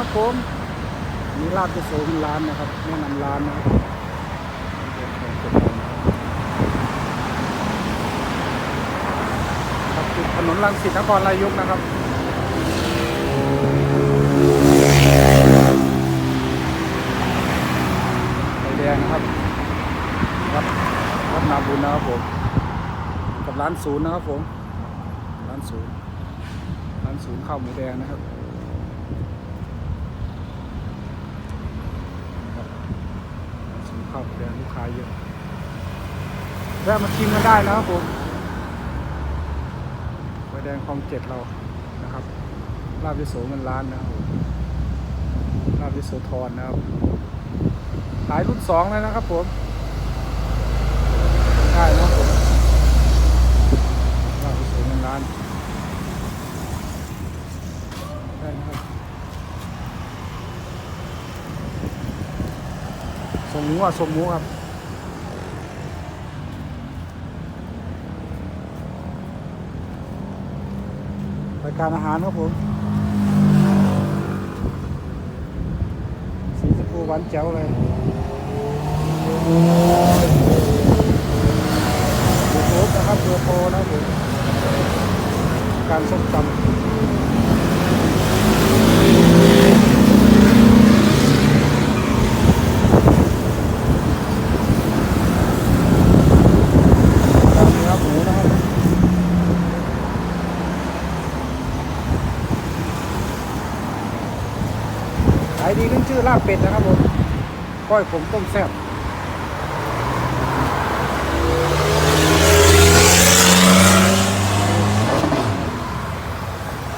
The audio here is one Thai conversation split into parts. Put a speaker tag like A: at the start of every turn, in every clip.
A: ครับผมมีลาบจะโซนร้านนะครับแนะนำร้านนะครับครับติดถนนรังสิตนครนายกนะครับไฟแดงนะครับวัดวัดนาบุญนะครับผมกับร้านศูนย์นะครับผมร้านศูนย์ร้านศูนย์ข้าวหมูแดงนะครับร้าวหมูแดงลูกค้าเยอะแวะมาชิมกันได้นะครับผมไฟแดงคลองเจ็ดเรานะครับลาบวิโสเงินล้านนะครับลาบวิโสธรนะครับขายรุ่นสองเลยนะครับผมได้นะครับผมลาบวิโสเงินล้าน ได้นะครับ งหมูอะส่งหมูครับรายการอาหารครับผมสีชมพูหวานแจ๋วเลยยูทูบนะครับเบอร์โทรนะครับผมการส้มตำ ตามเนื้อหมูนะครับขายดีขึ้นชื่อลาบเป็ดนะครับผมก้อยผมต้มแซ่บ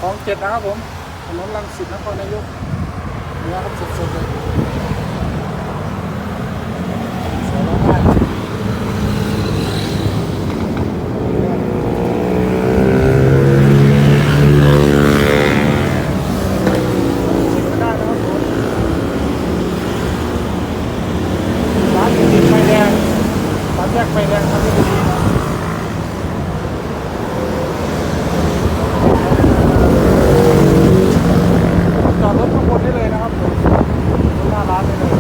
A: ของเจ็ดนะครับผมถนนลังสิตนครนายกเนื้อครับสดๆเลยสวยมากๆ ชิมก็ได้นะครับผมร้านอยู่ติดไฟแดงสามแยกไฟแดงครับที่บุรีจอดรถข้างบนได้เลยนะครับผมรถหน้าร้านได้เลย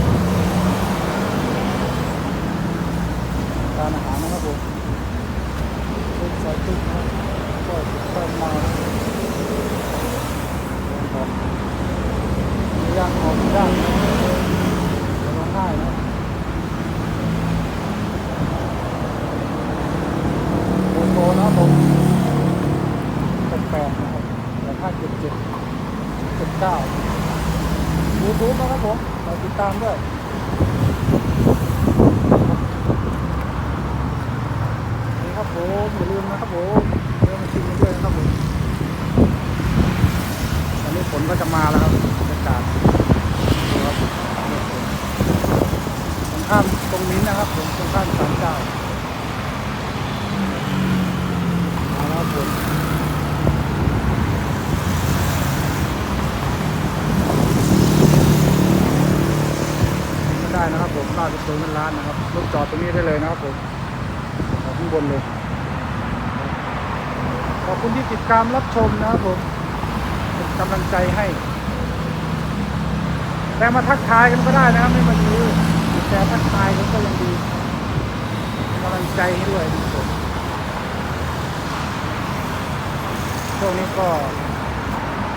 A: ร้านอาหารนะครับผมตึกซ อยตึกนะก็เติมมาย่างหอมย่างร้องไห้นะโบโตนะครับผมแปดแปดนะครับแปดห้าเจ็ดเจ็ดเจ็ดเก้ายูทูบนะครับผมฝาติดตามด้วย ครับผมอย่าลืมนะครับผมเริ่มมาชิมกันด้วยนะครับผมตอนนี้ฝนก็จะมาแล้วครับบรรยากาศครับตรงข้ามตรงนี้นะครับผมตรงข้ามศาลเจ้ามาแล้วผมได้นะครับผมลาดไปโซนเงินล้านนะครับรถจอดตรงนี้ได้เลยนะครับผม ข้างบนเลย ขอบคุณที่ติดตามรับชมนะครับผมเป็นกำลังใจให้ แต่มาทักทายกันก็ได้นะครับไม่มาดูแต่ทักทายกันก็ยังดีกำลังใจให้ด้วยผมช่วงนี้ก็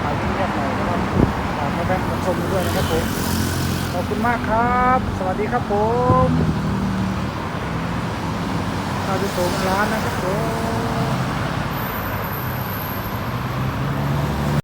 A: ขายเงียบหน่อยนะครับฝากมาแบ่งมาชมด้วยนะครับผม ขอบคุณมากครับ สวัสดีครับผม เราจะส่งร้านนะครับผม